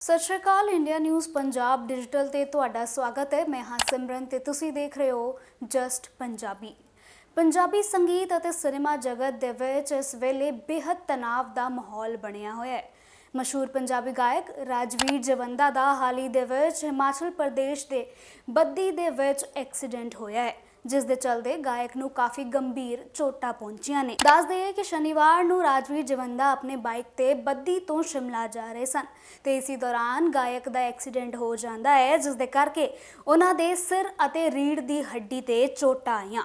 ਸਤਿ ਸ਼੍ਰੀ ਅਕਾਲ, ਇੰਡੀਆ ਨਿਊਜ਼ ਪੰਜਾਬ ਡਿਜੀਟਲ ਤੇ ਤੁਹਾਡਾ ਸਵਾਗਤ ਹੈ। ਮੈਂ ਹਾਂ ਸਿਮਰਨ ਤੇ ਤੁਸੀਂ ਦੇਖ ਰਹੇ ਹੋ ਜਸਟ ਪੰਜਾਬੀ। ਪੰਜਾਬੀ ਸੰਗੀਤ ਅਤੇ ਸਿਨੇਮਾ ਜਗਤ ਦੇ ਵਿੱਚ ਇਸ ਵੇਲੇ ਬੇहद ਤਣਾਅ ਦਾ ਮਾਹੌਲ ਬਣਿਆ ਹੋਇਆ ਹੈ। ਮਸ਼ਹੂਰ ਪੰਜਾਬੀ ਗਾਇਕ ਰਾਜਵੀਰ ਜਵੰਦਾ ਦਾ ਹਾਲ ਹੀ ਦੇ ਵਿੱਚ ਹਿਮਾਚਲ ਪ੍ਰਦੇਸ਼ ਦੇ ਬੱਦੀ ਦੇ ਵਿੱਚ ਐਕਸੀਡੈਂਟ ਹੋਇਆ ਹੈ। ਜਿਸ ਦੇ ਚਲਦੇ ਗਾਇਕ ਨੂੰ ਕਾਫੀ ਗੰਭੀਰ ਚੋਟਾਂ ਪਹੁੰਚੀਆਂ ਨੇ। ਦੱਸ ਦਈਏ ਕਿ ਸ਼ਨੀਵਾਰ ਨੂੰ ਰਾਜਵੀਰ ਜਵੰਦਾ ਆਪਣੇ ਬਾਈਕ ਤੇ ਬੱਦੀ ਤੋਂ ਸ਼ਿਮਲਾ ਜਾ ਰਹੇ ਸਨ ਤੇ ਇਸੇ ਦੌਰਾਨ ਗਾਇਕ ਦਾ ਐਕਸੀਡੈਂਟ ਹੋ ਜਾਂਦਾ ਹੈ, ਜਿਸ ਦੇ ਕਰਕੇ ਉਹਨਾਂ ਦੇ ਸਿਰ ਅਤੇ ਰੀੜ ਦੀ ਹੱਡੀ ਤੇ ਚੋਟਾਂ ਆਈਆਂ।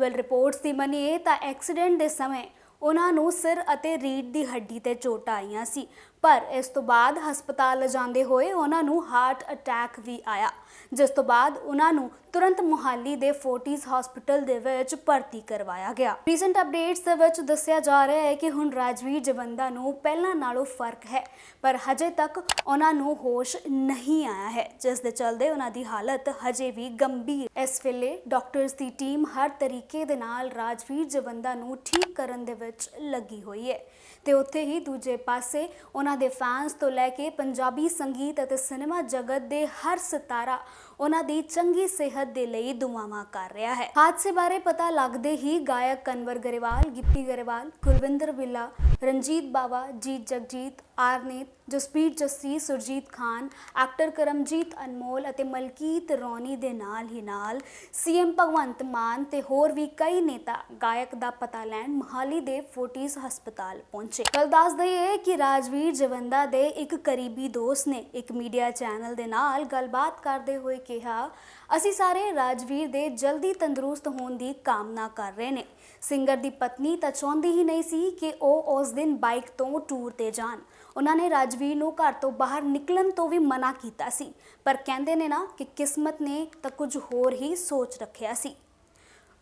ਵੈਲ ਰਿਪੋਰਟਸ ਦੀ ਮੰਨੀਏ ਤਾਂ ਐਕਸੀਡੈਂਟ ਦੇ ਸਮੇਂ ਉਹਨਾਂ ਨੂੰ ਸਿਰ ਅਤੇ ਰੀੜ ਦੀ ਹੱਡੀ ਤੇ ਚੋਟਾਂ ਆਈਆਂ ਸੀ। ਪਰ ਇਸ ਤੋਂ ਬਾਅਦ ਹਸਪਤਾਲ ਲਿਜਾਂਦੇ ਹੋਏ ਉਹਨਾਂ ਨੂੰ ਹਾਰਟ ਅਟੈਕ ਵੀ ਆਇਆ। ਜਿਸ ਤੋਂ ਬਾਅਦ ਉਹਨਾਂ ਨੂੰ ਤੁਰੰਤ ਮੁਹਾਲੀ ਦੇ ਫੋਰਟਿਸ ਹਸਪੀਟਲ ਦੇ ਵਿੱਚ ਭਰਤੀ ਕਰਵਾਇਆ ਗਿਆ। ਰੀਸੈਂਟ ਅਪਡੇਟਸ ਦੇ ਵਿੱਚ ਦੱਸਿਆ ਜਾ ਰਿਹਾ ਹੈ ਕਿ ਹੁਣ ਰਾਜਵੀਰ ਜਵੰਦਾ ਨੂੰ ਪਹਿਲਾਂ ਨਾਲੋਂ ਫ਼ਰਕ ਹੈ, ਪਰ ਹਜੇ ਤੱਕ ਉਹਨਾਂ ਨੂੰ ਹੋਸ਼ ਨਹੀਂ ਆਇਆ ਹੈ। ਜਿਸ ਦੇ ਚਲਦੇ ਉਹਨਾਂ ਦੀ ਹਾਲਤ ਹਜੇ ਵੀ ਗੰਭੀਰ ਇਸ ਵੇਲੇ ਡਾਕਟਰਸ ਦੀ ਟੀਮ ਹਰ ਤਰੀਕੇ ਦੇ ਨਾਲ ਰਾਜਵੀਰ ਜਵੰਦਾ ਨੂੰ ਠੀਕ ਕਰਨ ਦੇ ਵਿੱਚ ਲੱਗੀ ਹੋਈ ਹੈ ਤੇ ਉੱਥੇ ਹੀ ਦੂਜੇ ਪਾਸੇ ਉਹਨਾਂ ਦੇ ਫੈਨਸ ਤੋਂ ਲੈ ਕੇ ਪੰਜਾਬੀ ਸੰਗੀਤ ਅਤੇ ਸਿਨੇਮਾ ਜਗਤ ਦੇ ਹਰ ਸਿਤਾਰਾ ਉਹਨਾਂ ਦੀ ਚੰਗੀ ਸਿਹਤ ਦੇ ਲਈ ਦੁਆਵਾਂ ਕਰ ਰਿਹਾ ਹੈ। ਹਾਦਸੇ ਬਾਰੇ ਪਤਾ ਲੱਗਦੇ ਹੀ ਗਾਇਕ ਕਨਵਰ ਗਰੇਵਾਲ, ਗਿੱਪੀ ਗਰੇਵਾਲ, ਕੁਲਵਿੰਦਰ ਬਿੱਲਾ, ਰਣਜੀਤ ਬਾਵਾ, ਜੀਤ ਜਗਜੀਤ ਆਰਨੀਤ ਜਸਪੀਰ ਜੱਸੀ, ਸੁਰਜੀਤ ਖਾਨ, ਐਕਟਰ ਕਰਮਜੀਤ ਅਨਮੋਲ ਅਤੇ ਮਲਕੀਤ ਰੌਣੀ ਦੇ ਨਾਲ ਹੀ ਨਾਲ ਸੀਐਮ ਭਗਵੰਤ ਮਾਨ ਤੇ ਹੋਰ ਵੀ ਕਈ ਨੇਤਾ ਗਾਇਕ ਦਾ ਪਤਾ ਲੈਣ ਮਹਾਲੀ ਦੇ ਫੋਰਟਿਸ ਹਸਪਤਾਲ ਪਹੁੰਚੇ। ਕੱਲ ਦੱਸ ਦਈਏ ਕਿ ਰਾਜਵੀਰ ਜਵੰਦਾ ਦੇ ਇੱਕ ਕਰੀਬੀ ਦੋਸਤ ਨੇ ਇੱਕ ਮੀਡੀਆ ਚੈਨਲ ਦੇ ਨਾਲ ਗੱਲਬਾਤ ਕਰਦੇ ਹੋਏ ਕਿਹਾ, ਅਸੀਂ ਸਾਰੇ ਰਾਜਵੀਰ ਦੇ ਜਲਦੀ ਤੰਦਰੁਸਤ ਹੋਣ ਦੀ ਕਾਮਨਾ ਕਰ ਰਹੇ ਨੇ। ਸਿੰਗਰ ਦੀ ਪਤਨੀ ਤਾਂ ਚਾਹੁੰਦੀ ਹੀ ਨਹੀਂ ਸੀ ਕਿ ਉਹ ਉਸ ਦਿਨ ਬਾਈਕ ਤੋਂ ਟੂਰ ਤੇ ਜਾਣ। ਉਹਨਾਂ ਨੇ ਰਾਜਵੀਰ ਨੂੰ ਘਰ ਤੋਂ ਬਾਹਰ ਨਿਕਲਣ ਤੋਂ ਵੀ ਮਨਾ ਕੀਤਾ ਸੀ, ਪਰ ਕਹਿੰਦੇ ਨੇ ਨਾ ਕਿ ਕਿਸਮਤ ਨੇ ਤਾਂ ਕੁਝ ਹੋਰ ਹੀ ਸੋਚ ਰੱਖਿਆ ਸੀ।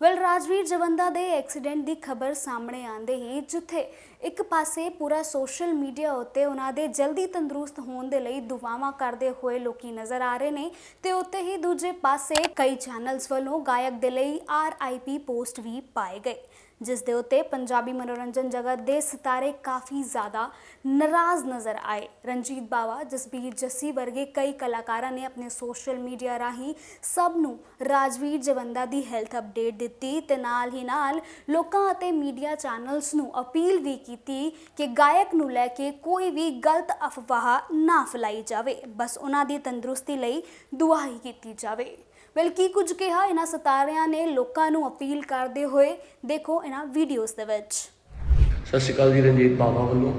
ਵੈਲ ਰਾਜਵੀਰ ਜਵੰਦਾ ਦੇ ਐਕਸੀਡੈਂਟ ਦੀ ਖਬਰ ਸਾਹਮਣੇ ਆਂਦੇ ਹੀ ਜਿੱਥੇ ਇੱਕ ਪਾਸੇ ਪੂਰਾ ਸੋਸ਼ਲ ਮੀਡੀਆ ਉੱਤੇ ਉਹਨਾਂ ਦੇ ਜਲਦੀ ਤੰਦਰੁਸਤ ਹੋਣ ਦੇ ਲਈ ਦੁਆਵਾਂ ਕਰਦੇ ਹੋਏ ਲੋਕੀ ਨਜ਼ਰ ਆ ਰਹੇ ਨੇ ਤੇ ਉੱਤੇ ਹੀ ਦੂਜੇ ਪਾਸੇ ਕਈ ਚੈਨਲਸ ਵੱਲੋਂ ਗਾਇਕ ਦੇ ਲਈ ਆਰਆਈਪੀ ਪੋਸਟ ਵੀ ਪਾਏ ਗਏ। ਜਿਸ ਦੇ ਉੱਤੇ ਪੰਜਾਬੀ ਮਨੋਰੰਜਨ ਜਗਤ ਦੇ ਸਿਤਾਰੇ ਕਾਫੀ ਜ਼ਿਆਦਾ ਨਾਰਾਜ਼ ਨਜ਼ਰ ਆਏ। ਰਣਜੀਤ ਬਾਵਾ, ਜਸਬੀਰ ਜੱਸੀ ਵਰਗੇ ਕਈ ਕਲਾਕਾਰਾਂ ਨੇ ਆਪਣੇ ਸੋਸ਼ਲ ਮੀਡੀਆ ਰਾਹੀਂ ਸਭ ਨੂੰ ਰਾਜਵੀਰ ਜਵੰਦਾ ਦੀ ਹੈਲਥ ਅਪਡੇਟ ਦਿੱਤੀ ਤੇ ਨਾਲ ਹੀ ਨਾਲ ਲੋਕਾਂ ਅਤੇ ਮੀਡੀਆ ਚੈਨਲਸ ਨੂੰ ਅਪੀਲ ਵੀ ਕੀਤੀ ਕਿ ਗਾਇਕ ਨੂੰ ਲੈ ਕੇ ਕੋਈ ਵੀ ਗਲਤ ਅਫਵਾਹ ਨਾ ਫੈਲਾਈ ਜਾਵੇ। ਬਸ ਉਹਨਾਂ ਦੀ ਤੰਦਰੁਸਤੀ ਲਈ ਦੁਆ ਹੀ ਕੀਤੀ ਜਾਵੇ। ਵੈਲ ਕੁਝ ਕਿਹਾ ਇਹਨਾਂ ਸਿਤਾਰਿਆਂ ਨੇ ਲੋਕਾਂ ਨੂੰ ਅਪੀਲ ਕਰਦੇ ਹੋਏ, ਦੇਖੋ ਇਹਨਾਂ ਵੀਡੀਓਜ਼ ਦੇ ਵਿੱਚ। ਸਤਿ ਸ਼੍ਰੀ ਅਕਾਲ ਜੀ, ਰਣਜੀਤ ਬਾਵਾ ਵੱਲੋਂ।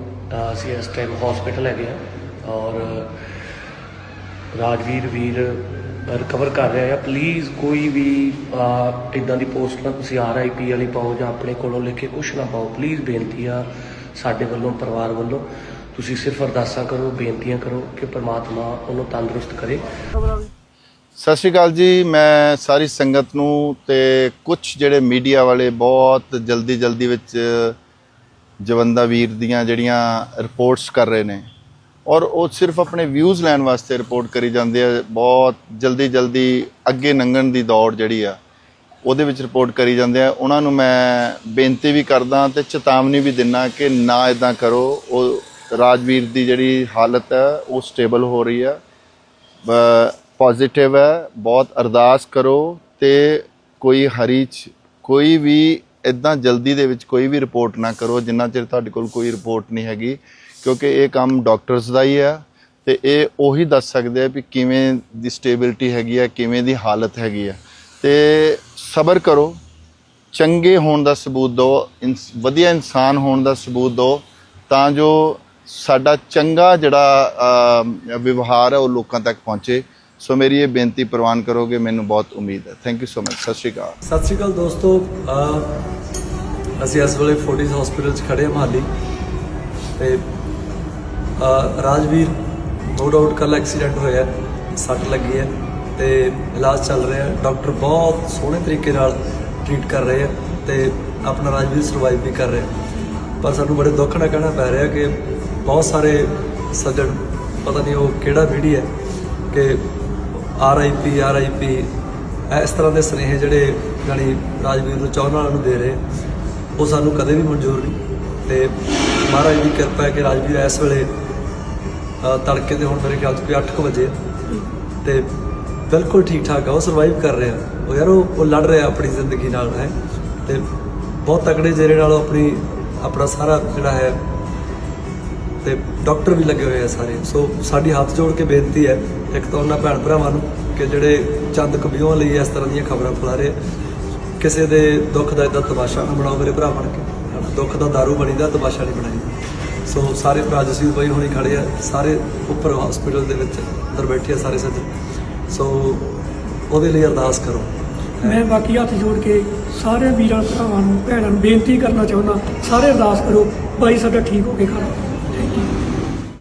ਅਸੀਂ ਇਸ ਟਾਈਮ ਹਸਪੀਟਲ ਹੈਗੇ ਆ ਔਰ ਰਾਜਵੀਰ ਵੀਰ ਰਿਕਵਰ ਕਰ ਰਿਹਾ ਆ। ਪਲੀਜ਼ ਕੋਈ ਵੀ ਇਦਾਂ ਦੀ ਪੋਸਟ ਨਾ ਤੁਸੀਂ ਆਰਆਈਪੀ ਵਾਲੀ ਪਾਓ ਜਾਂ ਆਪਣੇ ਕੋਲੋਂ ਲਿਖ ਕੇ ਕੁਛ ਨਾ ਪਾਓ ਪਲੀਜ਼ ਬੇਨਤੀ ਆ ਸਾਡੇ ਵੱਲੋਂ, ਪਰਿਵਾਰ ਵੱਲੋਂ। ਤੁਸੀਂ ਸਿਰਫ ਅਰਦਾਸਾਂ ਕਰੋ, ਬੇਨਤੀਆਂ ਕਰੋ ਕਿ ਪ੍ਰਮਾਤਮਾ ਉਹਨੂੰ ਤੰਦਰੁਸਤ ਕਰੇ। ਸਤਿ ਸ਼੍ਰੀ ਅਕਾਲ ਜੀ, ਮੈਂ ਸਾਰੀ ਸੰਗਤ ਨੂੰ ਤੇ ਕੁਝ ਜਿਹੜੇ ਮੀਡੀਆ ਵਾਲੇ ਬਹੁਤ ਜਲਦੀ ਜਲਦੀ ਵਿੱਚ ਜਵੰਦਾ ਵੀਰ ਦੀਆਂ ਜਿਹੜੀਆਂ ਰਿਪੋਰਟਸ ਕਰ ਰਹੇ ਨੇ ਔਰ ਉਹ ਸਿਰਫ ਆਪਣੇ ਵਿਊਜ਼ ਲੈਣ ਵਾਸਤੇ ਰਿਪੋਰਟ ਕਰੀ ਜਾਂਦੇ ਆ, ਬਹੁਤ ਜਲਦੀ ਜਲਦੀ ਅੱਗੇ ਲੰਘਣ ਦੀ ਦੌੜ ਜਿਹੜੀ ਆ, ਉਹਦੇ ਵਿੱਚ ਰਿਪੋਰਟ ਕਰੀ ਜਾਂਦੇ ਆ। ਉਹਨਾਂ ਨੂੰ ਮੈਂ ਬੇਨਤੀ ਵੀ ਕਰਦਾ ਤੇ ਚੇਤਾਵਨੀ ਵੀ ਦਿੰਨਾ ਕਿ ਨਾ ਇਦਾਂ ਕਰੋ, ਉਹ ਰਾਜਵੀਰ ਦੀ ਜਿਹੜੀ ਹਾਲਤ ਹੈ ਉਹ ਸਟੇਬਲ ਹੋ ਰਹੀ ਆ। ਪੋਜ਼ਿਟਿਵ ਹੈ, ਬਹੁਤ ਅਰਦਾਸ ਕਰੋ ਤੇ ਕੋਈ ਹਰੀ ਚ- ਕੋਈ ਵੀ ਇਦਾਂ ਜਲਦੀ ਦੇ ਵਿੱਚ ਕੋਈ ਵੀ ਰਿਪੋਰਟ ਨਾ ਕਰੋ, ਜਿੰਨਾ ਚਿਰ ਤੁਹਾਡੇ ਕੋਲ ਕੋਈ ਰਿਪੋਰਟ ਨਹੀਂ ਹੈਗੀ, ਕਿਉਂਕਿ ਇਹ ਕੰਮ ਡਾਕਟਰਸ ਦਾ ਹੀ ਆ ਤੇ ਇਹ ਉਹੀ ਦੱਸ ਸਕਦੇ ਆ ਵੀ ਕਿਵੇਂ ਦੀ ਸਟੇਬਿਲਿਟੀ ਹੈਗੀ ਆ, ਕਿਵੇਂ ਦੀ ਹਾਲਤ ਹੈਗੀ ਆ। ਤੇ ਸਬਰ ਕਰੋ, ਚੰਗੇ ਹੋਣ ਦਾ ਸਬੂਤ ਦਿਓ, ਇਨਸ- ਵਧੀਆ ਇਨਸਾਨ ਹੋਣ ਦਾ ਸਬੂਤ ਦਿਓ, ਤਾਂ ਜੋ ਸਾਡਾ ਚੰਗਾ ਜਿਹੜਾ ਵਿਵਹਾਰ ਹੈ ਉਹ ਲੋਕਾਂ ਤੱਕ ਪਹੁੰਚੇ। ਸੋ ਮੇਰੀ ਇਹ ਬੇਨਤੀ ਪ੍ਰਵਾਨ ਕਰੋਗੇ ਮੈਨੂੰ ਬਹੁਤ ਉਮੀਦ ਹੈ। ਥੈਂਕ ਯੂ ਸੋ ਮਚ ਸਤਿ ਸ਼੍ਰੀ ਅਕਾਲ। ਸਤਿ ਸ਼੍ਰੀ ਅਕਾਲ ਦੋਸਤੋ। ਅਸੀਂ ਇਸ ਵੇਲੇ ਫੋਰਟਿਸ ਹਸਪੀਟਲ 'ਚ ਖੜੇ ਹਾਂ ਮਹਾਲੀ। ਤੇ ਰਾਜਵੀਰ ਨੋ ਡਾਊਟ ਕੱਲ ਐਕਸੀਡੈਂਟ ਹੋਇਆ ਸੱਟ ਲੱਗੀ ਹੈ ਤੇ ਇਲਾਜ ਚੱਲ ਰਿਹਾ ਡਾਕਟਰ ਬਹੁਤ ਸੋਹਣੇ ਤਰੀਕੇ ਨਾਲ ਟ੍ਰੀਟ ਕਰ ਰਹੇ ਆ ਤੇ ਆਪਣਾ ਰਾਜਵੀਰ ਸਰਵਾਈਵ ਵੀ ਕਰ ਰਿਹਾ ਪਰ ਸਾਨੂੰ ਬੜੇ ਦੁੱਖ ਨਾਲ ਕਹਿਣਾ ਪੈ ਰਿਹਾ ਕਿ ਬਹੁਤ ਸਾਰੇ ਸੱਜਣ, ਪਤਾ ਨਹੀਂ ਉਹ ਕਿਹੜਾ ਮੀਡੀਆ ਹੈ ਕਿ R I P R I ਪੀ ਇਸ ਤਰ੍ਹਾਂ ਦੇ ਸੁਨੇਹੇ ਜਿਹੜੇ ਜਾਣੀ ਰਾਜਵੀਰ ਨੂੰ ਚਾਹਣ ਵਾਲਿਆਂ ਨੂੰ ਦੇ ਰਹੇ, ਉਹ ਸਾਨੂੰ ਕਦੇ ਵੀ ਮਨਜ਼ੂਰ ਨਹੀਂ। ਤੇ ਮਹਾਰਾਜ ਦੀ ਕਿਰਪਾ ਹੈ ਕਿ ਰਾਜਵੀਰ ਇਸ ਵੇਲੇ ਤੜਕੇ ਦੇ ਹੁਣ ਮੇਰੇ ਖਿਆਲ 'ਚ ਵੀ 8:00 ਵਜੇ ਆ। ਤੇ ਬਿਲਕੁਲ ਠੀਕ ਠਾਕ ਆ, ਉਹ ਸਰਵਾਈਵ ਕਰ ਰਿਹਾ। ਉਹ ਯਾਰ ਉਹ ਲੜ ਰਿਹਾ ਆਪਣੀ ਜ਼ਿੰਦਗੀ ਨਾਲ, ਹੈ। ਤੇ ਬਹੁਤ ਤਕੜੇ ਜਿਹੜੇ ਨਾਲ ਉਹ ਆਪਣੀ, ਆਪਣਾ ਸਾਰਾ ਜਿਹੜਾ ਹੈ ਤੇ ਡਾਕਟਰ ਵੀ ਲੱਗੇ ਹੋਏ ਆ ਸਾਰੇ। ਸੋ ਸਾਡੀ ਹੱਥ ਜੋੜ ਕੇ ਬੇਨਤੀ ਹੈ ਇੱਕ ਤਾਂ ਉਹਨਾਂ ਭੈਣ ਭਰਾਵਾਂ ਨੂੰ ਕਿ ਜਿਹੜੇ ਚੰਦ ਕਬੀਆਂ ਲਈ ਇਸ ਤਰ੍ਹਾਂ ਦੀਆਂ ਖਬਰਾਂ ਫੈਲਾ ਰਹੇ ਕਿਸੇ ਦੇ ਦੁੱਖ ਦਾ ਇਦਾਂ ਤਮਾਸ਼ਾ ਨਾ ਬਣਾਓ ਮੇਰੇ ਭਰਾ ਬਣ ਕੇ। ਹਨਾ, ਦੁੱਖ ਦਾ ਦਾਰੂ ਬਣੀਦਾ ਤਮਾਸ਼ਾ ਨਹੀਂ ਬਣਾਈ ਸੋ ਸਾਰੇ ਭਰਾ ਜਸੀਰ ਬਾਈ ਹੋਣੀ ਖੜੇ ਆ ਸਾਰੇ ਉੱਪਰ ਹਸਪੀਟਲ ਦੇ ਵਿੱਚ ਅੰਦਰ ਬੈਠੇ ਆ ਸਾਰੇ ਸੱਜਣ। ਸੋ ਉਹਦੇ ਲਈ ਅਰਦਾਸ ਕਰੋ। ਮੈਂ ਬਾਕੀ ਹੱਥ ਜੋੜ ਕੇ ਸਾਰੇ ਵੀਰਾਂ ਭਰਾਵਾਂ ਨੂੰ ਭੈਣਾਂ ਨੂੰ ਬੇਨਤੀ ਕਰਨਾ ਚਾਹੁੰਦਾ ਸਾਰੇ ਅਰਦਾਸ ਕਰੋ ਬਾਈ ਸਾਡਾ ਠੀਕ ਹੋ ਕੇ ਘਰ